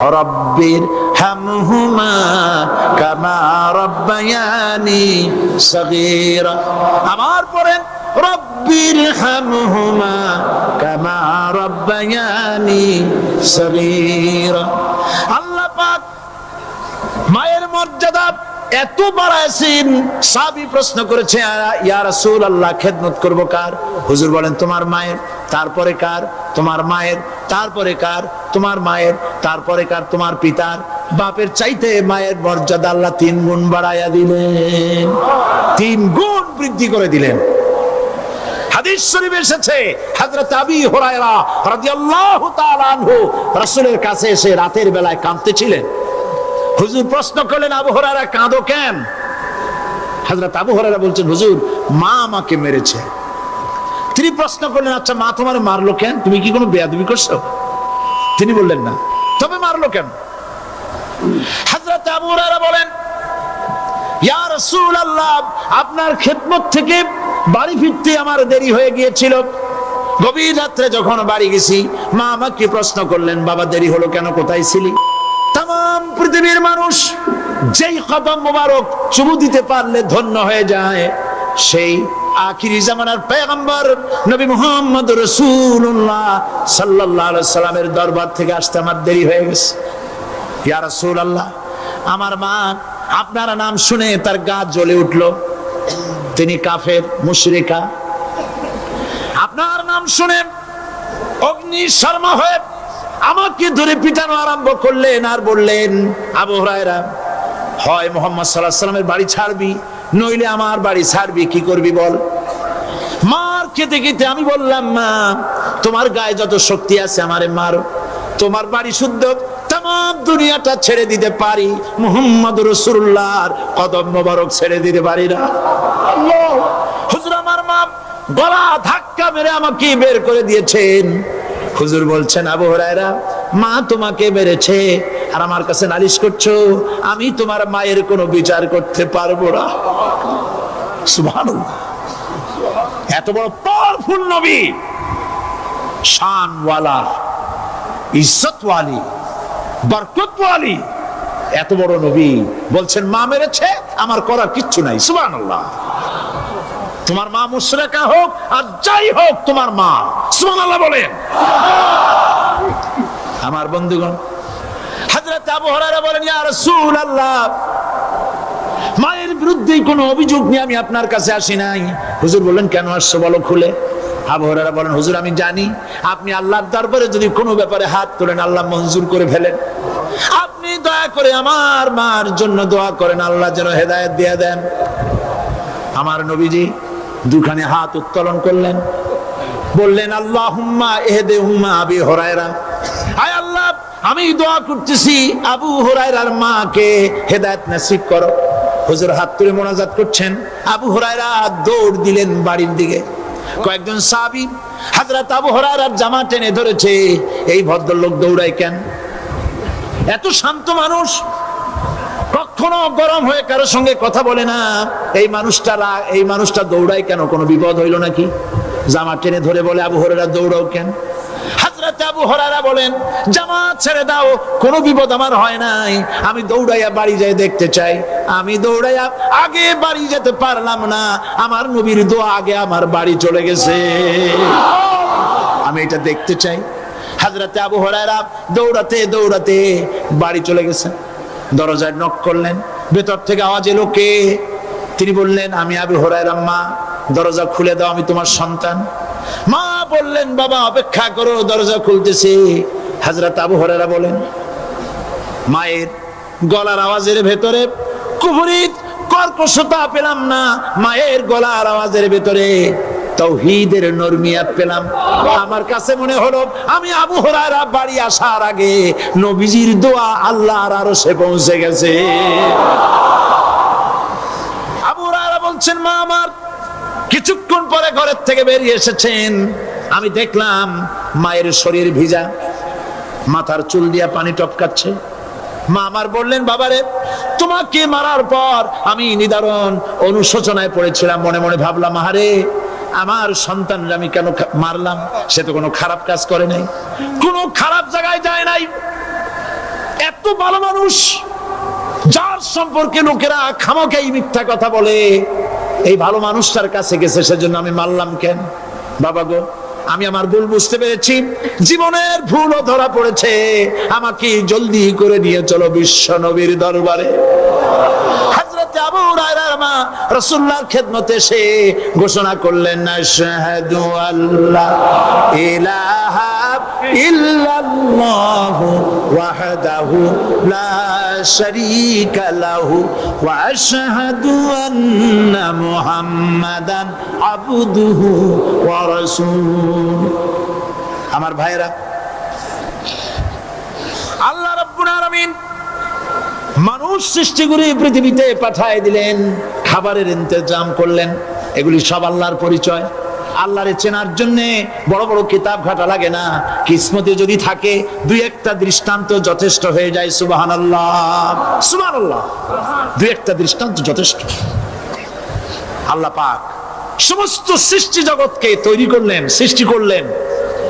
রব্বির হামহুমা কামা রব্বায়ানি সগীরা। আমার পড়েন, রব্বির হামহুমা কামা রব্বায়ানি সগীরা। আল্লাহ পাক মায়ের মর্যাদা এত বাড়াইছেন সাবি প্রশ্ন করেছে ইয়া আল্লাহ খেদমত করব কার? হুজুর বলেন, তোমার মায়ের, তারপরে কার? তোমার মায়ের, তারপরে কার? তোমার মায়ের, তারপরে কার? তোমার পিতার। বাপের চাইতে মায়ের মর্যাদা আল্লাহ তিন গুণ বাড়াইয়া দিলেন। তিন গুণ বৃদ্ধি করে দিলেন। কাছে এসে রাতের বেলায় কাঁদতেছিলেন হুজুর প্রশ্ন করলেন, আবু কাঁদো কেন? হযরত আবু বলছেন, হুজুর, মা আমাকে মেরেছে। তিনি প্রশ্ন করলেন আচ্ছা মা তোমার মারলো কেন? তুমি কি কোনো বেয়াদবি করছ? তিনি বললেন, না। তবে মারলো কেন? হযরত আবু হুরায়রা বলেন আপনার খেদমত থেকে বাড়ি ফিরতে আমার দেরি হয়ে গিয়েছিল। গভীর রাত্রে যখন বাড়ি গেছি, মা আমাকে প্রশ্ন করলেন, বাবা, দেরি হলো কেন? কোথায় ছিলি? তাম পৃথিবীর মানুষ, যেই কদম মোবারক চুমু দিতে পারলে ধন্য হয়ে যায়। সেই জামানার নবী দরবার থেকে আসতে আমার দেরি হয়ে গেছে। ইয়া রাসূলুল্লাহ, আমার মা আপনার নাম শুনে তার গা জ্বলে উঠল। তিনি কাফের, মুশরিকা। আপনার নাম শুনে অগ্নি শর্মা হয়ে আমাকে ধরে পিটানো আরম্ভ করলেন আর বললেন, আবু হুরায়রা, হয় মোহাম্মদ আলাইহি সাল্লামের বাড়ি ছাড়বি, নইলে আমার বাড়ি ছাড়বি, কি করবি বল? মার খেতে খেতে আমি বললাম, মা, তোমার গায়ে যত শক্তি আছে আমারে মার, তোমার বাড়ি শুদ্ধ তাম দুনিয়াটা ছেড়ে দিতে পারি, মুহাম্মদ রসুল্লাহর কদম মোবারক ছেড়ে দিতে পারি না। হুজুর আমার মা গলা ধাক্কা মেরে আমাকে বের করে দিয়েছেন। হুজুর বলছেন, আবু হুরায়রা, মা তোমাকে মেরেছে আর আমার কাছে নালিশ করছ, আমি তোমার মায়ের কোনো বিচার করতে পারব না। সুবহানাল্লাহ। এত বড় পাওয়ারফুল নবী, শানওয়ালা, ইজ্জতওয়ালি, বরকতওয়ালি, এত বড় নবী বলছেন, মা মেরেছে, আমার করার কিচ্ছু নাই। সুবহানাল্লাহ। তোমার মা মুশরিকা হোক আর যাই হোক তোমার মা, সুবহানাল্লাহ বলেন। আমার বন্ধুগণ মায়ের বিরুদ্ধে অভিযোগ নিয়ে আমি আপনার কাছে আসি নাই। হুজুর বললেন, কেন আসছো বলো খুলে? বলেন, হুজুর, আমি জানি, আপনি আল্লাহর দরবারে যদি কোনো ব্যাপারে হাত তোলেন, আল্লাহ মঞ্জুর করে ফেলেন। আপনি দয়া করে আমার মার জন্য দোয়া করেন, আল্লাহ যেন হেদায়েত দিয়ে দেন। আমার নবীজি দুখানে হাত উত্তোলন করলেন। বললেন আল্লাহ হুম্মা এহেদে হুম্মা আবি হরায়রা। আয় আল্লাহ, আমি দোয়া করতেছি, আবু হরায়রার মাকে হেদায়েত নসিব করো। হুজুর হাত তুলে মোনাজাত করছেন। আবু হরায়রা দৌড় দিলেন বাড়ির দিকে। কয়েকজন সাহাবী হযরত আবু হরায়রার জামা টেনে ধরেছে, এই ভদ্রলোক দৌড়ায় কেন? এত শান্ত মানুষ, কখনো গরম হয়ে কারোর সঙ্গে কথা বলে না, এই মানুষটা এই মানুষটা দৌড়ায় কেন? কোনো বিপদ হইল নাকি? জামা টেনে ধরে বলে, আবু হরেরা দৌড়াও কেন? হাজরাতে আবু হরারা বলেন জামা ছেড়ে দাও, কোনো বিপদ আমার হয় নাই। আমি দৌড়াইয়া বাড়ি যাই দেখতে চাই। আমি দৌড়াইয়া আগে বাড়ি যেতে পারলাম না। আমার আগে আমার বাড়ি চলে গেছে। আমি এটা দেখতে চাই। হাজরাতে আবু হরায়রা দৌড়াতে দৌড়াতে বাড়ি চলে গেছে। দরজায় নক করলেন। ভেতর থেকে আওয়াজ এলো, কে? তিনি বললেন, আমি আবু হরায়রা, মা, দরজা খুলে দাও, আমি তোমার সন্তান। মা বললেন, বাবা, অপেক্ষা করো, দরজা খুলতেছে। হাজরাত আবু হরায়রা বলেন, মায়ের গলার আওয়াজের ভেতরে কুফরিত কর্কশতা পেলাম না, মায়ের গলার আওয়াজের ভেতরে তৌহিদের নরমিয়াত পেলাম। আমার কাছে মনে হলো, আমি আবু হরায়রা বাড়ি আসার আগে নবীজির দোয়া আল্লাহর আরও সে পৌঁছে গেছে। বলছেন, মা আমার, কিছুক্ষণ পরে ঘরের থেকে বেরিয়ে এসেছেন। আমি দেখলাম মায়ের শরীর ভিজা, মাথার চুল দিয়া পানি টপকাচ্ছে। মা আমার বললেন, বাবারে, তোমাকে মারার পর আমি নিদারুণ অনুশোচনায় পড়েছিলাম। মনে মনে ভাবলাম, আহারে, আমার সন্তানরা আমি কেন মারলাম? সে তো কোনো খারাপ কাজ করে নাই। কোনো খারাপ জায়গায় যায় নাই। এত ভালো মানুষ, যার সম্পর্কে লোকেরা খামাকাই মিথ্যা কথা বলে। এই ভালো মানুষটার কাছে গেছে, সেজন্য আমি মারলাম কেন? বাবা গো, আমি আমার ভুল বুঝতে পেরেছি। জীবনের ভুলও ধরা পড়েছে। আমাকে জলদি করে নিয়ে চলো বিশ্ব নবীর দরবারে। ঘোষণা করলেন, আশহাদু আল্লাহ ইলাহা আমার ভাইরা আল্লাহ মানুষ সৃষ্টি করে পৃথিবীতে পাঠায় দিলেন, খাবারের ইন্তজাম করলেন, এগুলি সব আল্লাহর পরিচয়। আল্লাহরে চেনার জন্য বড় বড় কিতাব ঘাটা লাগে না। কিসমতে যদি থাকে, দুই একটা দৃষ্টান্ত যথেষ্ট হয়ে যায় সুবাহান আল্লাহ সুবাহ আল্লাহ দুই একটা দৃষ্টান্ত যথেষ্ট। আল্লাহ পাক সমস্ত সৃষ্টি জগৎকে তৈরি করলেন, সৃষ্টি করলেন,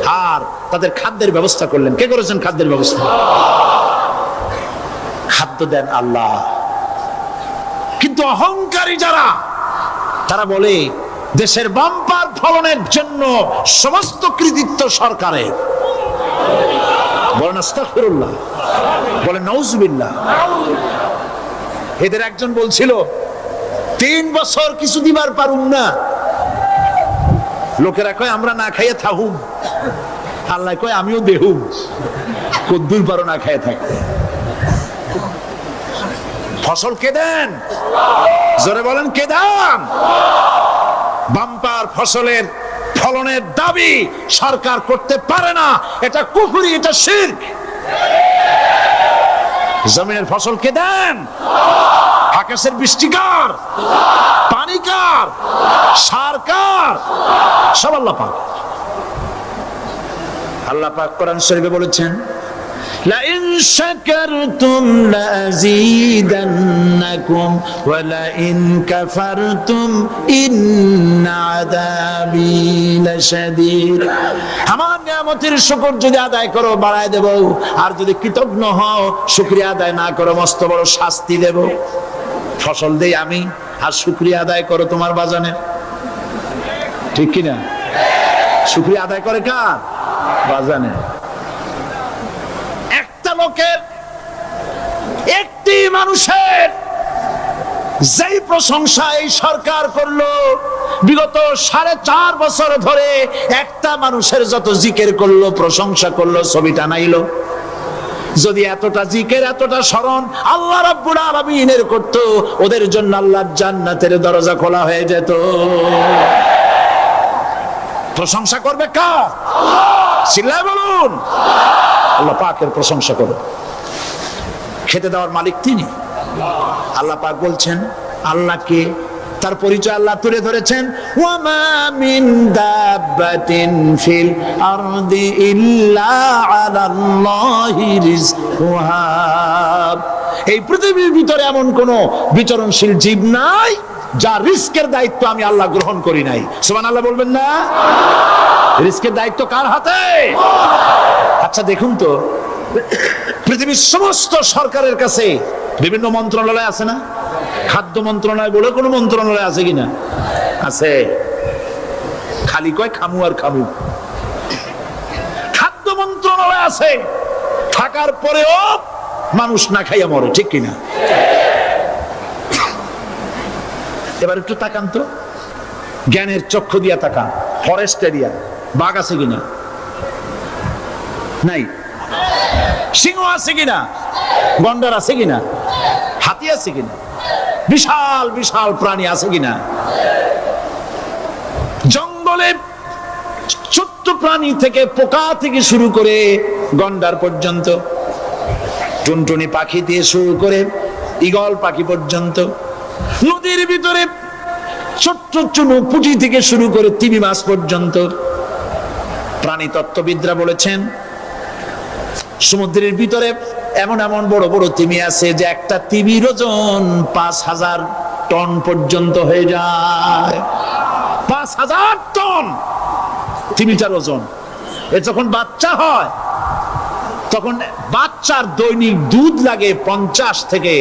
আর তাদের খাদ্যের ব্যবস্থা করলেন। কে করেছেন খাদ্যের ব্যবস্থা? খাদ্য দেন আল্লাহ। কিন্তু অহংকারী যারা, তারা বলে দেশের বাম্পার ফলনের জন্য সমস্ত কৃতিত্ব সরকারের। বলেন নউজুবিল্লাহ। এদের একজন বলছিল, তিন বছর কিছু দিবার পারুম না। লোকেরা কয়, আমরা না খাইয়ে থাকুম। আল্লাহ কয়, আমিও দেহুম। কদ্দুর পারো না খাইয়ে থাকতে ফসল কে দেন? জোরে বলেন, কে দেন বাম্পার ফসলের ফলনের দাবি সরকার করতে পারে না। এটা কুফুরি, এটা শির জমিনের ফসল কে দেন? আকাশের বৃষ্টিকার। পানিকার সারকার সব আল্লাহ পাক। আল্লাহ পাক কোরআন শরীফে বলেছেন لئن شكرتم لأزيدنكم ولئن كفرتم إن عذابي لشديد আমার নিয়ামতের শুকর যদি আদায় করো বাড়ায় দেব আর যদি কৃতজ্ঞ হও শুকরিয়া আদায় না করো মস্ত বড় শাস্তি দেব ফসল দেই আমি আর শুকরিয়া আদায় করো তোমার বাজানে ঠিক কিনা শুকরিয়া আদায় করে কার বাজানে মানুষের। যেই প্রশংসা এই সরকার করল, বিগত সাড়ে চার বছর ধরে একটা মানুষের যত জিকের করল, প্রশংসা করল ছবিটা নাইলো যদি এতটা জিকের, এতটা স্মরণ আল্লাহ রাব্বুল করত, ওদের জন্য আল্লাহ জান্নাতের দরজা খোলা হয়ে যেত। প্রশংসা করবে কার? বলুন। আল্লাহ পাকের প্রশংসা করো খেতে দেওয়ার মালিক তিনি। আল্লাহ পাক বলছেন, আল্লাহকে তার পরিচয় আল্লাহ তুলে ধরেছেন, ওয়ামা মিন দাব্বাতিন ফিল আরদি ইল্লা আলাল্লাহি রিজকুহা। এই পৃথিবীর ভিতরে এমন কোন বিচরণশীল জীব নাই যার রিস্কের দায়িত্ব আমি আল্লাহ গ্রহণ করি নাই। সুবহানাল্লাহ বলবেন না? রিস্কের দায়িত্ব কার হাতে? আচ্ছা দেখুন তো পৃথিবীর সমস্ত সরকারের কাছে বিভিন্ন মন্ত্রণালয় আছে না? খাদ্য মন্ত্রণালয় বলে কোনো মন্ত্রণালয় আছে কিনা? আছে। খালি কয় খামু আর খামু। খাদ্য মন্ত্রণালয় আছে। থাকার পরেও মানুষ না খাইয়া মরে, ঠিক কিনা? এবার একটু তাকান তো। জ্ঞানের চক্ষু দিয়া তাকান। ফরেস্ট এরিয়া বাঘ আছে কিনা? নাই। সিংহ আছে কিনা? গন্ডার আছে কিনা? হাতি আছে কিনা? বিশাল বিশাল প্রাণী আছে কিনা? জঙ্গলে ছোট্ট প্রাণী থেকে পোকা থেকে শুরু করে গন্ডার পর্যন্ত, টুনটুনি পাখি দিয়ে শুরু করে ইগল পাখি পর্যন্ত, নদীর ভিতরে ছোট্ট চুনু পুঁটি থেকে শুরু করে তিমি মাছ পর্যন্ত প্রাণী তত্ত্ববিদরা বলেছেন সমুদ্রের ভিতরে এমন এমন বড় বড় তিমি আছে যে একটা তিমির ওজন পাঁচ হাজার টন পর্যন্ত হয়ে যায়। পাঁচ হাজার টন তিমিটার ওজন। এ যখন বাচ্চা হয়, তখন বাচ্চার দৈনিক দুধ লাগে পঞ্চাশ থেকে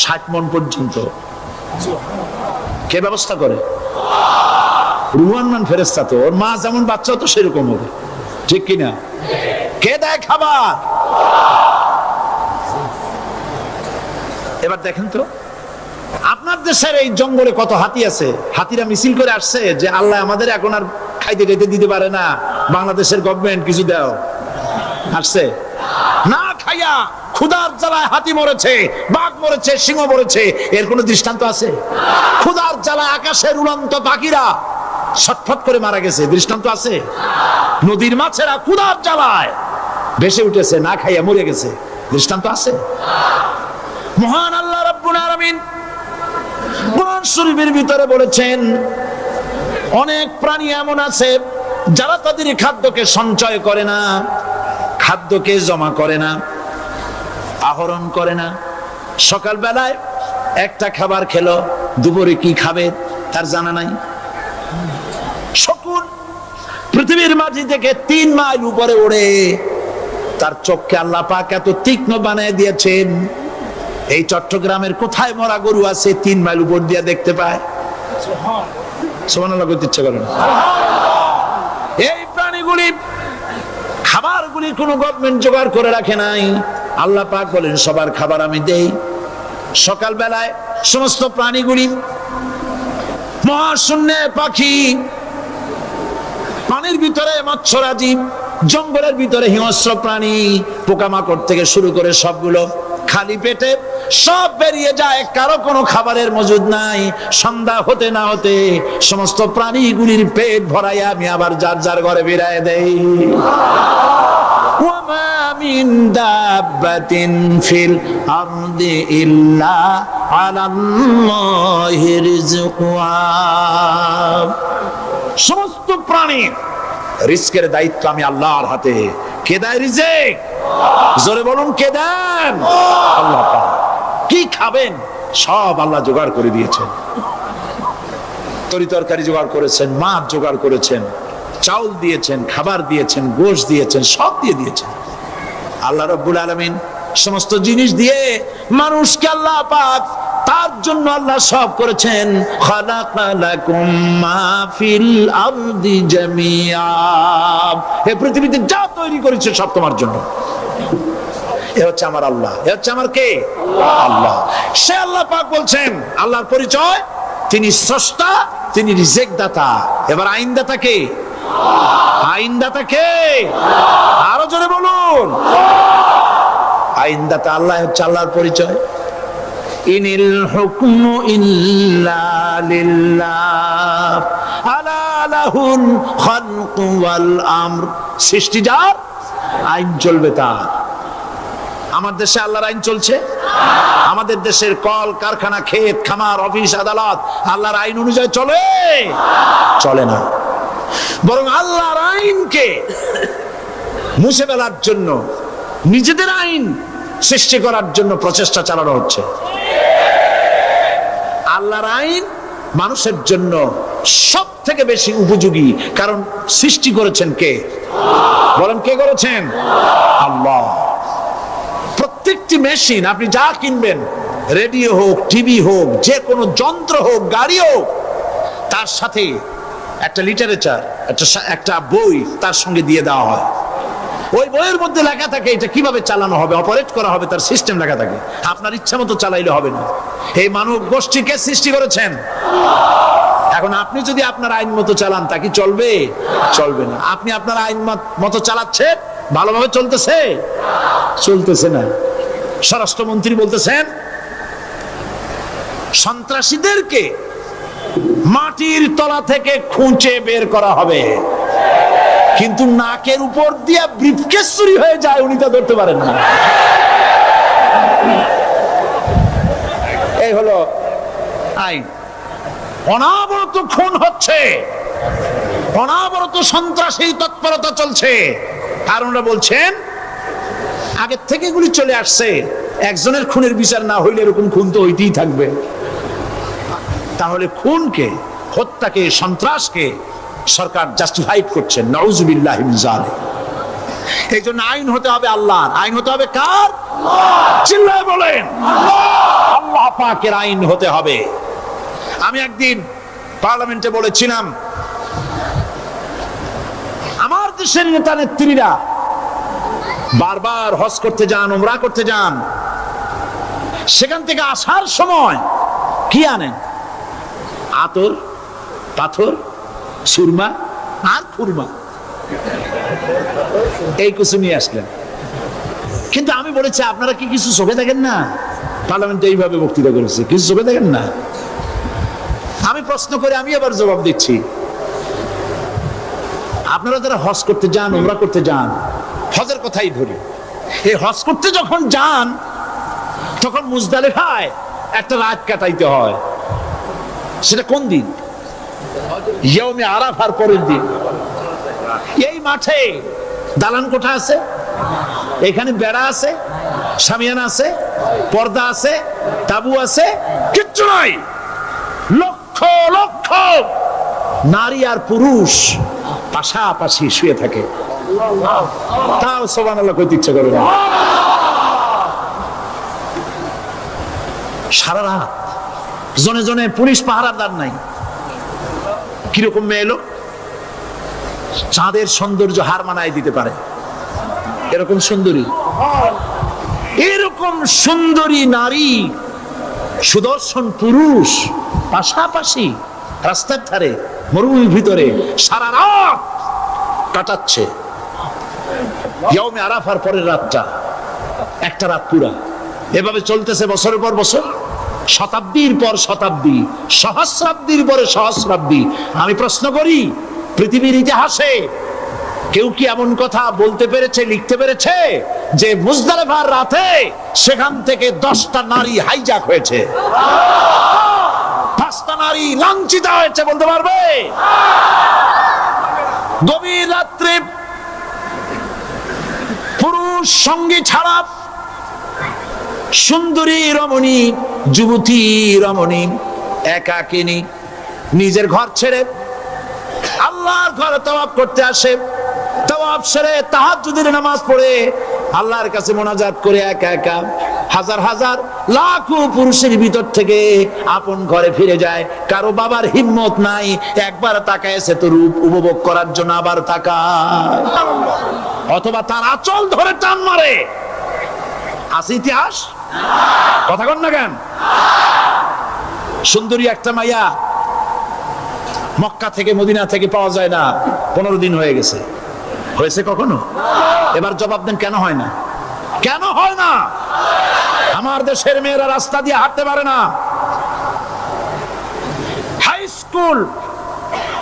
ষাট মন পর্যন্ত। কে ব্যবস্থা করে? রুহান মান ফেরেস্তা তো। ওর মা যেমন বাচ্চা তো সেরকম হবে। ঠিক কিনা? কে দেয় খাবার? এবার দেখেন তো, আপনার দেশের এই জঙ্গলে কত হাতি আছে? হাতিরা মিছিল করে আসছে যে আল্লাহ আমাদের এখন আর খাইতে খাইতে দিতে পারে না। বাংলাদেশের গভর্নমেন্ট কিছু দাও। আসছে। না খাইয়া ক্ষুধার জ্বালায় হাতি মরেছে, বাঘ মরেছে, সিংহ মরেছে, এর কোনো দৃষ্টান্ত আছে? ক্ষুধার জ্বালায় আকাশের উড়ন্ত পাখিরা ছটফট করে মারা গেছে। দৃষ্টান্ত আছে? নদীর মাছেরা ক্ষুধার জ্বালায়। ভেসে উঠেছে, না খাইয়া মরে গেছে। দৃষ্টান্ত আছে? মহান আল্লাহ রাব্বুল আলামিন শরীফের ভিতরে বলেছেন, অনেক প্রাণী এমন আছে, যারা তাদের খাদ্যকে সঞ্চয় করে না, খাদ্যকে জমা করে না, আহরণ করে না। সকাল বেলায় একটা খাবার খেলো, দুপুরে কি খাবে তার জানা নাই। শকুন পৃথিবীর মাঝি থেকে তিন মাইল উপরে ওড়ে। তার চোখকে আল্লাহ পাক এত তীক্ষ্ণ বানিয়ে দিয়েছেন। এই চট্টগ্রামের কোথায় মরা গরু আছে তিন মাইল উপর দিয়ে দেখতে পায়? ইচ্ছা করে না। এই প্রাণীগুলি কোনো গভর্নমেন্ট জোগাড় করে রাখে নাই। আল্লাহ পাক বলেন, সবার খাবার আমি দেই। সকাল বেলায় সমস্ত প্রাণীগুলি মহাশূন্যে পাখি, পানির ভিতরে মৎস্যরাজি জঙ্গলের ভিতরে হিংস্র প্রাণী পোকামাকড় থেকে শুরু করে সবগুলো খালি পেটে সব বেরিয়ে যায়। কারও কোনো খাবারের মজুদ নাই। সন্ধ্যা হতে না হতে সমস্ত প্রাণীগুলির পেট ভরাই আমি আবার যার যার ঘরে বেড়ায় দেই। সমস্ত প্রাণী রিস্কের দায়িত্ব আমি আল্লাহর হাতে। কে দেয় রিজেক? জোরে বলুন, কে দেন? আল্লাহ কি খাবেন? সব আল্লাহ জোগাড় করে দিয়েছেন। তরি তরকারি জোগাড় করেছেন, মাছ জোগাড় করেছেন, চাউল দিয়েছেন, খাবার দিয়েছেন, গোশ দিয়েছেন, সব দিয়ে দিয়েছেন। আল্লাহ রব্বুল আলমিন সমস্ত জিনিস দিয়ে মানুষকে আল্লাহ পাক তার জন্য আল্লাহ সব করেছেন। পৃথিবীতে যা তৈরি করেছে সব তোমার জন্য। এ হচ্ছে আমার আল্লাহ। এ হচ্ছে আমার কে? আল্লাহ। সে আল্লাহ পাক বলছেন, আল্লাহর পরিচয়, তিনি স্রষ্টা, তিনি দাতা এবার আইন দাতা কে? আইনদাতা কে? আরও জোরে বলুন। আইনদাতা আল্লাহ হচ্ছে আল্লাহর পরিচয়। ইনিল হুকমু আমর। সৃষ্টি যার, আইন চলবে তার। আমার দেশে আল্লাহর আইন চলছে? আমাদের দেশের কল, কারখানা, ক্ষেত, খামার, অফিস, আদালত আল্লাহর আইন অনুযায়ী চলে। চলে না। বরং আল্লাহর আইনকে মুছে ফেলার জন্য নিজেদের আইন সৃষ্টি করার জন্য প্রচেষ্টা চালানো হচ্ছে। আল্লাহর আইন মানুষের জন্য সব থেকে বেশি উপযোগী, কারণ সৃষ্টি করেছেন কে? বলেন কে করেছেন? আল্লাহ। প্রত্যেকটি মেশিন, আপনি যা কিনবেন, রেডিও হোক, টিভি হোক, যে কোনো যন্ত্র হোক, গাড়ি হোক, তার সাথে একটা লিটারেচার, একটা একটা বই তার সঙ্গে দিয়ে দেওয়া হয়। ওই বইয়ের মধ্যে লেখা থাকে এটা কীভাবে চালানো হবে অপারেট করা হবে, তার সিস্টেম লেখা থাকে। আপনার ইচ্ছা মতো চালাইলে হবে না। এই মানব গোষ্ঠীকে সৃষ্টি করেছেন? এখন আপনি যদি আপনার আইন মতো চালান, তা কি চলবে? চলবে না। আপনি আপনার আইন মতো চালাচ্ছেন? ভালোভাবে চলতেছে? চলতেছে না। স্বরাষ্ট্রমন্ত্রী বলতেছেন, সন্ত্রাসীদেরকে মাটির তলা থেকে খুঁচে বের করা হবে। কিন্তু নাকের উপর দিয়ে ব্রিফকেস চুরি হয়ে যায়, উনি তা ধরতে পারেন না। এই হলো আইন। অনাবরত খুন হচ্ছে। অনাবরত সন্ত্রাসী তৎপরতা চলছে। কারণরা বলছেন, আগের থেকে গুলি চলে আসছে। একজনের খুনের বিচার না হইলে এরকম খুন তো হইতেই থাকবে। তাহলে খুনকে, হত্যাকে, সন্ত্রাসকে সরকার জাস্টিফাইড করছেন। নওজুবিল্লাহ এই জন্য আইন হতে হবে আল্লাহর। আইন হতে হবে কার? চিল্লায় বলেন। আল্লাহ পাকের আইন হতে হবে। আমি একদিন পার্লামেন্টে বলেছিলাম আমার দেশের নেতা নেত্রীরা বারবার হজ করতে যান ওমরা করতে যান। সেখান থেকে আসার সময় কি আনেন? আতর পাথর সুরমা আর খুরমা। এই কিছু নিয়ে আসলেন। কিন্তু আমি বলেছি, আপনারা কি কিছু চোখে দেখেন না? পার্লামেন্টে এইভাবে বক্তৃতা করেছে। কিছু চোখে দেখেন না? আমি প্রশ্ন করে আমি আবার জবাব দিচ্ছি। আপনারা যারা হজ করতে যান, উমরা করতে যান, হজের কথাই ধরি। এই হজ করতে যখন যান, তখন মুজদালিফায় একটা রাত কাটাইতে হয়। সেটা কোন দিন? ইয়মে আরাফার পরের দিন। এই মাঠে দালান কোঠা আছে, এখানে বেড়া আছে আছে, পর্দা আছে, তাবু আছে। কিচ্ছু লক্ষ লক্ষ নারী আর পুরুষ পাশাপাশি শুয়ে থাকে। তাও সোবান আল্লাহ ইচ্ছে করে না। সারা রাত জনে জনে পুলিশ পাহারাদার নাই। কীরকম মেয়ে এলো? চাঁদের সৌন্দর্য হার মানায় দিতে পারে। এরকম সুন্দরী? এরকম সুন্দরী নারী, সুদর্শন পুরুষ, পাশাপাশি রাস্তার ধারে, মরুভূমির ভিতরে সারা রাত কাটাচ্ছে। আরাফার পরের রাতটা, একটা রাত পুরা। এভাবে চলতেছে বছরের পর বছর? শতাব্দীর পর শতাব্দী, সহস্রাব্দীর পরে সহস্রাব্দী। আমি প্রশ্ন করি, পৃথিবীর ইতিহাসে কেউ কি এমন কথা বলতে পেরেছে, লিখতে পেরেছে, যে মুজদালেফার রাতে সেখান থেকে দশটা নারী হাইজাক হয়েছে? পাঁচটা নারী লাঞ্ছিত হয়েছে, বলতে পারবে? গভীর রাত্রে পুরুষ সঙ্গী ছাড়া সুন্দরী রমণী, যুবতী রমণী একা একাকিনী, নিজের ঘর ছেড়ে আল্লাহর ঘরে তওয়াব করতে আসে। তওয়াব সেরে তাহাজ্জুদের নামাজ পড়ে, আল্লাহর কাছে মোনাজাত করে একা একা হাজার হাজার লাখো পুরুষের ভিতর থেকে আপন ঘরে ফিরে যায়। কারও বাবার হিম্মত নাই, একবার তাকায় সে তো রূপ উপভোগ করার জন্য আবার তাকায়। অথবা তার আচল ধরে টান মারে। আছে ইতিহাস কথা কন না কেন? সুন্দরী একটা মাইয়া মক্কা থেকে মদিনা থেকে পাওয়া যায় না, পনেরো দিন হয়ে গেছে। হয়েছে কখনো? এবার জবাব দেন, কেন হয় না? কেন হয় না? আমার দেশের মেয়েরা রাস্তা দিয়ে হাঁটতে পারে না। হাই স্কুল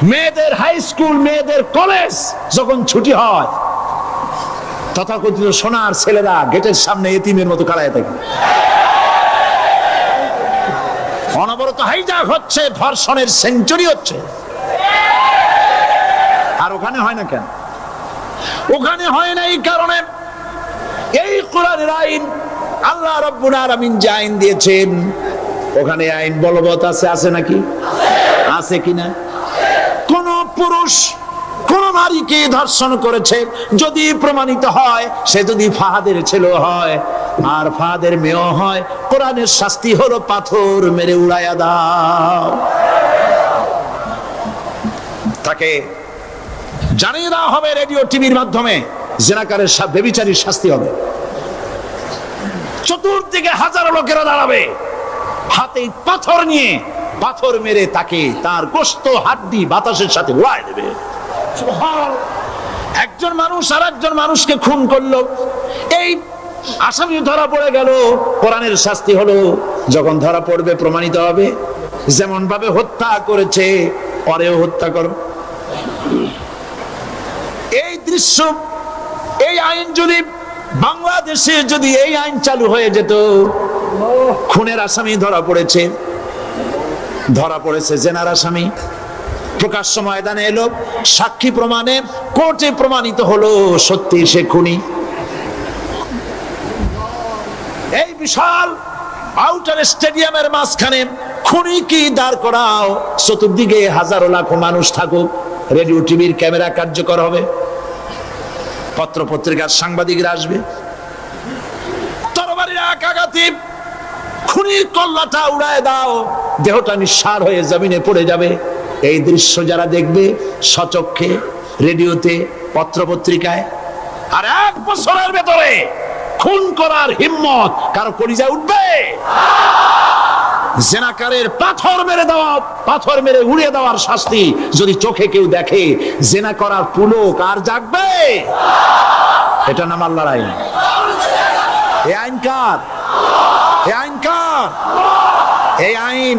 মেয়েদের হাই স্কুল মেয়েদের কলেজ যখন ছুটি হয় তথাকথিত সোনার ছেলেরা গেটের সামনে এতিমের মতো কাড়ায় থাকে। অনবরত হাইজাক হচ্ছে, ধর্ষণের সেঞ্চুরি হচ্ছে। আর ওখানে হয় না কেন? ওখানে হয় না এই কারণে এই কোরআনের আইন আল্লাহ রব্বুল আলামিন যে আইন দিয়েছেন, ওখানে আইন বলবৎ আছে আছে নাকি? আছে কিনা? কোন পুরুষ কোন নারীকে ধর্ষণ করেছে, যদি প্রমাণিত হয়, সে যদি ফাহাদের ছেলে হয়, আর ফাহাদের মেয়েও হয়, কোরআনের শাস্তি হলো পাথর মেরে উড়াইয়া দাও। তাকে জানিয়ে দেওয়া হবে রেডিও, টিভির মাধ্যমে, জেনাকারের বেবিচারীর শাস্তি হবে। চতুর্দিকে হাজারো লোকেরা দাঁড়াবে, হাতে পাথর নিয়ে, পাথর মেরে তাকে তার গোস্ত, হাড্ডি, বাতাসের সাথে উড়ায় দেবে। একজন মানুষ আর একজন মানুষকে খুন করল। এই আসামি ধরা পড়ে গেল। কোরআনের শাস্তি হলো যখন ধরা পড়বে, প্রমাণিত হবে। যেমন ভাবে হত্যা করেছে, পরেও হত্যা করো। এই দৃশ্য, এই আইন যদি বাংলাদেশে যদি এই আইন চালু হয়ে যেত, খুনের আসামি ধরা পড়েছে। ধরা পড়েছে জেনার আসামি। প্রকাশ্য ময়দানে এলো। সাক্ষী প্রমাণে, কোর্টে প্রমাণিত হলো সত্যি সে খুনি। এই বিশাল আউটার স্টেডিয়ামের মাঝখানে খুনি কি দাঁড় করাও, চতুর্দিকে হাজারো লাখো মানুষ থাকুক, রেডিও, টিভির ক্যামেরা কার্যকর হবে। পত্র পত্রিকার সাংবাদিকরা আসবে। খুনির কল্লাটা উড়ায় দাও, দেহটা নিঃসার হয়ে জমিনে পড়ে যাবে। এই দৃশ্য যারা দেখবে সচক্ষে, রেডিওতে পত্র পত্রিকায় আর এক বছরের ভেতরে খুন করার হিম্মত কারও কলিজায় উঠবে? জেনাকারের পাথর মেরে দেওয়া, পাথর মেরে উড়িয়ে দেওয়ার শাস্তি যদি চোখে কেউ দেখে, জেনা করার পুলক আর জাগবে? এটা নাম আল্লাহর আইন। এ আইন কার? এ আইন কার? এই আইন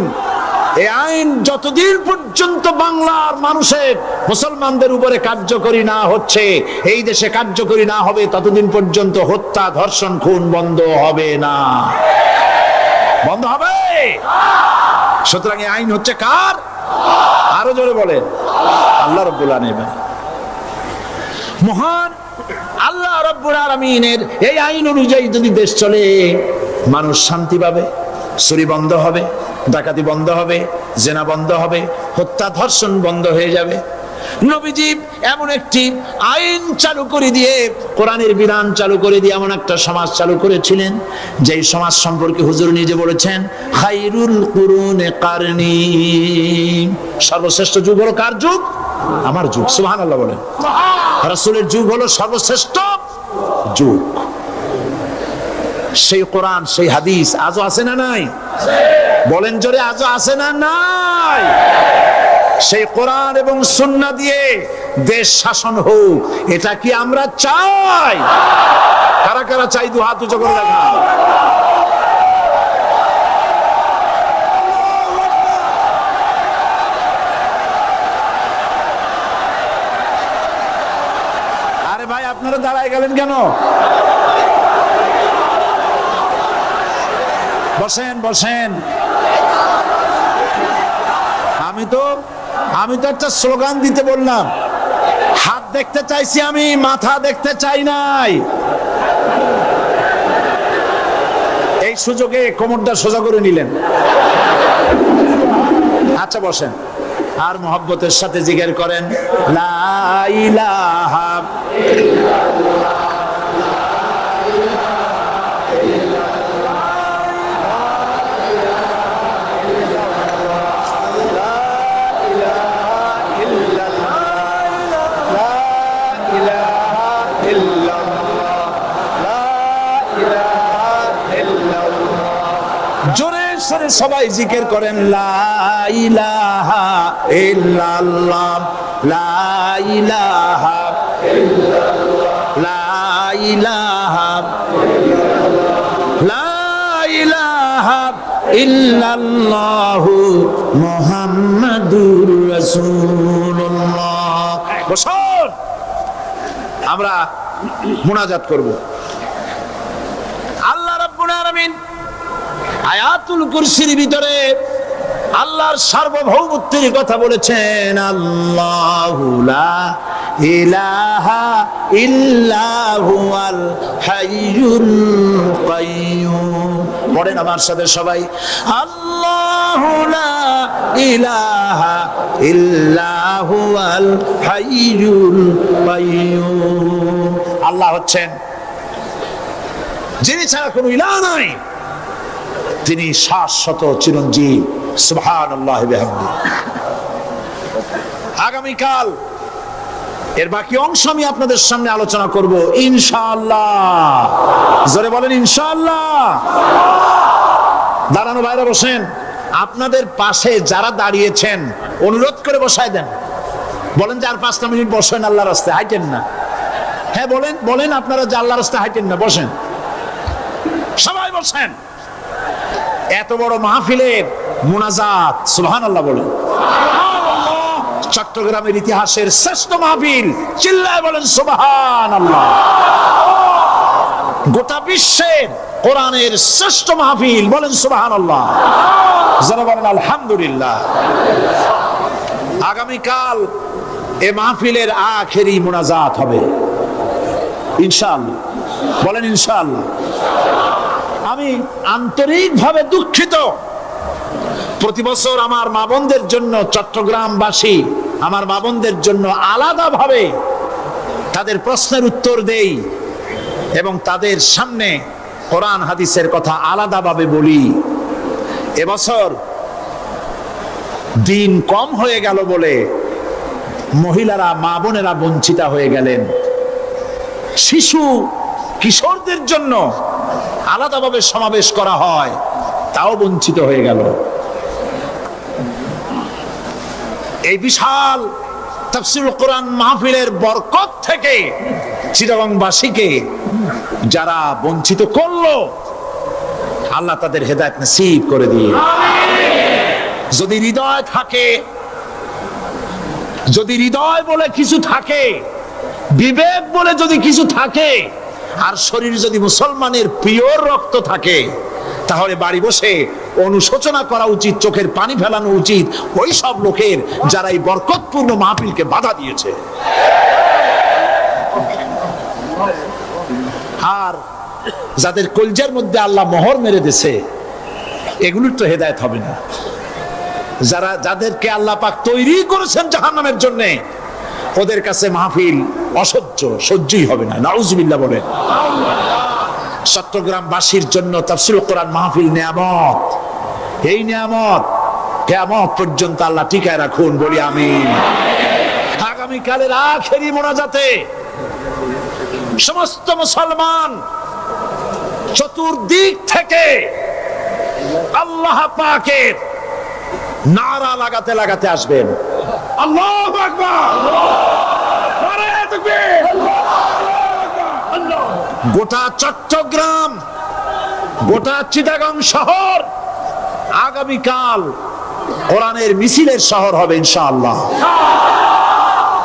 এই আইন যতদিন পর্যন্ত বাংলার মানুষের, মুসলমানদের উপরে কার্যকরী না হচ্ছে, এই দেশে কার্যকরী না হবে, ততদিন পর্যন্ত হত্যা, ধর্ষণ, খুন বন্ধ হবে না। বন্ধ হবে? সুতরাং এই আইন হচ্ছে কার? আরও জোরে বলে আল্লাহ রব্বুল আলামিন। মহান আল্লাহ রব্বুল আলামিনের এই আইন অনুযায়ী যদি দেশ চলে, মানুষ শান্তি পাবে চুরি বন্ধ হবে। ডাকাতি বন্ধ হবে জেনা বন্ধ হবে হত্যা ধর্ষণ বন্ধ হয়ে যাবে। নবীজি এমন একটি আইন চালু করে দিয়ে কোরআনের বিধান চালু করে দিয়ে এমন একটা সমাজ চালু করেছিলেন যেই সমাজ সম্পর্কে হুজুর নিজে বলেছেন খাইরুল কুরুনে কারনি। সর্বশ্রেষ্ঠ যুগ হলো কার যুগ? আমার যুগ সুবহানাল্লাহ বলেন। রাসূলের যুগ হলো সর্বশ্রেষ্ঠ যুগ। সেই কোরআন, সেই হাদিস আজও আছে না নাই? বলেন জোরে, আজও আছে না নাই? সেই কোরআন এবং সুন্না দিয়ে দেশ শাসন হোক, এটা কি আমরা চাই? কারা কারা চাই দু হাত উঁচু করে দেখা আরে ভাই, আপনারা দাঁড়ায় গেলেন কেন? বসেন বসেন। আমি তো আমি তো একটা স্লোগান দিতে বললাম। হাত দেখতে চাইছি আমি, মাথা দেখতে চাই নাই। এই সুযোগে কোমরটা সোজা করে নিলেন। আচ্ছা বসেন। আর মহব্বতের সাথে জিজ্ঞের করেন, লা জোরে সরে সবাই জিকির করেন, লা ইলাহা ইল্লাল্লাহ, লা ইলাহা লা ইলাহা লা ইলাহা ইল্লাল্লাহু মুহাম্মাদুর রাসূলুল্লাহ। বসুন, আমরা মুনাজাত করব আল্লাহ রাব্বুল আলামিন আয়াতুল কুরসির ভিতরে আল্লাহর সার্বভৌমত্বের কথা বলেছেন, আল্লাহু লা ইলাহা ইল্লাহু আল হাইয়ুল কাইয়ুম। পড়েন আমার সাথে সবাই, আল্লাহু লা ইলাহা ইল্লাহু আল হাইয়ুল কাইয়ুম। আল্লাহ হচ্ছেন, যিনি ছাড়া কোনো ইলাহ নাই। তিনি শাশ্বত চিরঞ্জীব। সুবহান আগামীকাল এর বাকি অংশ আমি আপনাদের সামনে আলোচনা করব, ইনশাআল্লাহ। বলেন, ইনশাআল্লাহ। দাঁড়ানো বাইরে বসেন। আপনাদের পাশে যারা দাঁড়িয়েছেন, অনুরোধ করে বসায় দেন। বলেন যে আর পাঁচটা মিনিট বসেন আল্লাহ রাস্তায়, হাইটেন না। হ্যাঁ বলেন বলেন আপনারা যে আল্লাহ রাস্তায় হাইটেন না, বসেন। সবাই বসেন। এত বড় মাহফিলের মুনাজাত সুবহান আল্লাহ বলেন চট্টগ্রামের ইতিহাসের শ্রেষ্ঠ মাহফিল চিল্লায় বলেন সুবহান আল্লাহ গোটা বিশ্বের কোরআনের শ্রেষ্ঠ মাহফিল বলেন সুবহান আল্লাহ যারা বলেন আলহামদুলিল্লাহ। আগামীকাল এ মাহফিলের আখেরি মোনাজাত হবে। ইনশাআল্লাহ। বলেন ইনশাআল্লাহ। আমি আন্তরিকভাবে দুঃখিত। প্রতি বছর আমার মা বোনদের জন্য চট্টগ্রামবাসী আমার মা বোনদের জন্য আলাদাভাবে তাদের প্রশ্নের উত্তর দেই এবং তাদের সামনে কোরআন হাদিসের কথা আলাদাভাবে বলি। এবছর দিন কম হয়ে গেল বলে মহিলারা, মা বোনেরা বঞ্চিতা হয়ে গেলেন। শিশু, কিশোরদের জন্য আলাদাভাবে সমাবেশ করা হয়, তাও বঞ্চিত হয়ে গেল। এই বিশাল তাফসিরুল কোরআন মাহফিলের বরকত থেকে চিটাগংবাসীকে যারা বঞ্চিত করল, আল্লাহ তাদের হেদায়ত নসিব করে দিয়ে। যদি হৃদয় থাকে, যদি হৃদয় বলে কিছু থাকে, বিবেক বলে যদি কিছু থাকে আর শরীর যদি মুসলমানের পিওর রক্ত থাকে, তাহলে বাড়ি বসে অনুশোচনা করা উচিত, চোখের পানি ফেলানো উচিত ওই সব লোকের যারা এই বরকতপূর্ণ মাহফিলকে বাধা দিয়েছে। আর যাদের কলজার মধ্যে আল্লাহ মোহর মেরে দিছে এগুলোর তো হেদায়ত হবে না। যারা, যাদেরকে আল্লাহ পাক তৈরি করেছেন জাহান্নামের জন্য, ওদের কাছে মাহফিল অসহ্য, সহ্যই হবে না। নাউজুবিল্লাহ বলেন চট্টগ্রামবাসীর জন্য তাফসিল কোরআন মাহফিল নিয়ামত। এই নিয়ামত কেমন পর্যন্ত আল্লাহ টিকায় রাখুন, বলি আমি আগামীকালের আখেরি মোনাজাতে সমস্ত মুসলমান চতুর্দিক থেকে আল্লাহ পাকের নারা লাগাতে লাগাতে আসবেন। আল্লাহ গোটা চট্টগ্রাম গোটা চিটাগাং শহর আগামীকাল কোরআনের মিছিলের শহর হবে ইনশাআল্লাহ।